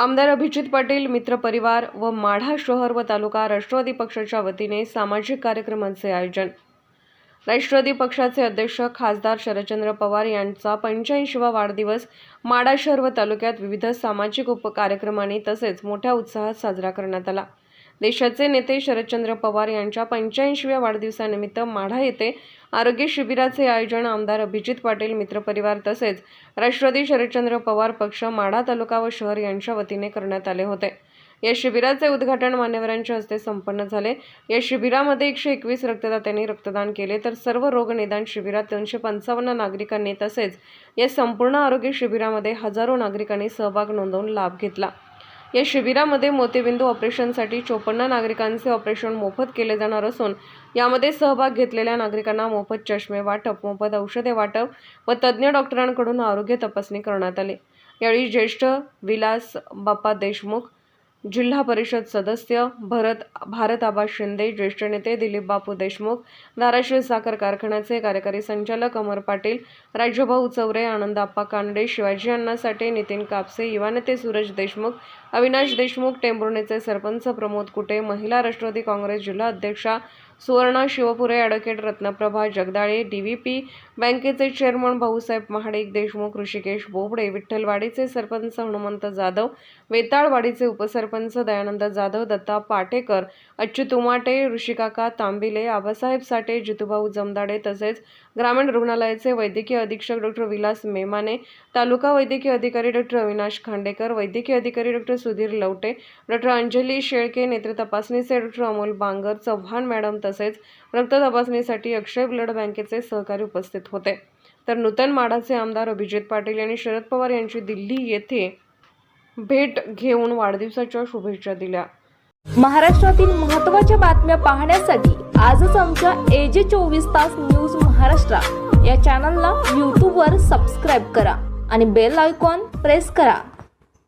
आमदार अभिजित पाटील मित्रपरिवार व माढा शहर व तालुका राष्ट्रवादी पक्षाच्या वतीने सामाजिक कार्यक्रमांचे आयोजन. राष्ट्रवादी पक्षाचे अध्यक्ष खासदार शरदचंद्र पवार यांचा पंच्याऐंशीवा वाढदिवस माढा शहर व तालुक्यात विविध सामाजिक उपकार्यक्रमांनी तसेच मोठ्या उत्साहात साजरा करण्यात आला. देशाचे नेते शरदचंद्र पवार यांच्या पंच्याऐंशीव्या वाढदिवसानिमित्त माढा येथे आरोग्य शिबिराचे आयोजन आमदार अभिजित पाटील मित्रपरिवार तसेच राष्ट्रवादी शरदचंद्र पवार पक्ष माढा तालुका व शहर यांच्या वतीने करण्यात आले होते. या शिबिराचे उद्घाटन मान्यवरांच्या हस्ते संपन्न झाले. या शिबिरामध्ये एकशे एकवीस रक्तदात्यांनी रक्तदान केले. तर सर्व रोग निदान शिबिरात दोनशे पंचावन्न नागरिकांनी तसेच या संपूर्ण आरोग्य शिबिरामध्ये हजारो नागरिकांनी सहभाग नोंदवून लाभ घेतला. या शिबिरामध्ये मोतीबिंदू ऑपरेशनसाठी चोपन्न नागरिकांचे ऑपरेशन मोफत केले जाणार असून यामध्ये सहभाग घेतलेल्या नागरिकांना मोफत चष्मे वाटप मोफत औषधे वाटप व तज्ज्ञ डॉक्टरांकडून आरोग्य तपासणी करण्यात आली. यावेळी ज्येष्ठ विलास बाप्पा देशमुख जिल्हा परिषद सदस्य भरत भारत आबा शिंदे ज्येष्ठ नेते दिलीप बापू देशमुख धाराशिव साखर कारखान्याचे कार्यकारी संचालक अमर पाटील राज्यभाऊ चौरे आनंद आप्पा कानडे शिवाजी अण्णा साठे नितीन कापसे युवा नेते सूरज देशमुख अविनाश देशमुख टेंभुर्णीचे सरपंच प्रमोद कुटे महिला राष्ट्रवादी काँग्रेस जिल्हा अध्यक्षा Suvarna Shivpure advocate Ratnaprabha Jagdale D V P बँकेचे चेअरमन भाऊसाहेब महाडिक देशमुख ऋषिकेश बोबडे विठ्ठलवाडीचे सरपंच हनुमंत जाधव वेताळवाडीचे उपसरपंच दयानंद जाधव दत्ता पाटेकर अच्युत उमाटे ऋषिकाका तांबिले आबासाहेब साठे जितूभाऊ जमदाडे तसेच ग्रामीण रुग्णालयाचे वैद्यकीय अधीक्षक डॉक्टर विलास मेमाने तालुका वैद्यकीय अधिकारी डॉक्टर अविनाश खांडेकर वैद्यकीय अधिकारी डॉक्टर सुधीर लवटे डॉक्टर अंजली शेळके नेत्र तपासणीचे डॉक्टर अमोल बांगर चव्हाण मॅडम तसेच रक्त तपासणीसाठी अक्षय ब्लड बँकेचे सहकारी उपस्थित होते. तर नूतन माढाचे आमदार अभिजित पाटील यांनी शरद पवार यांची दिल्ली येथे भेट घेऊन वाढदिवसाच्या शुभेच्छा दिल्या. महाराष्ट्रातील महत्त्वाच्या बातम्या पाहण्यासाठी आजच आमच्या एजे चोवीस तास न्यूज महाराष्ट्र या चॅनलला यूट्यूबवर सबस्क्राईब करा आणि बेल आयकॉन प्रेस करा.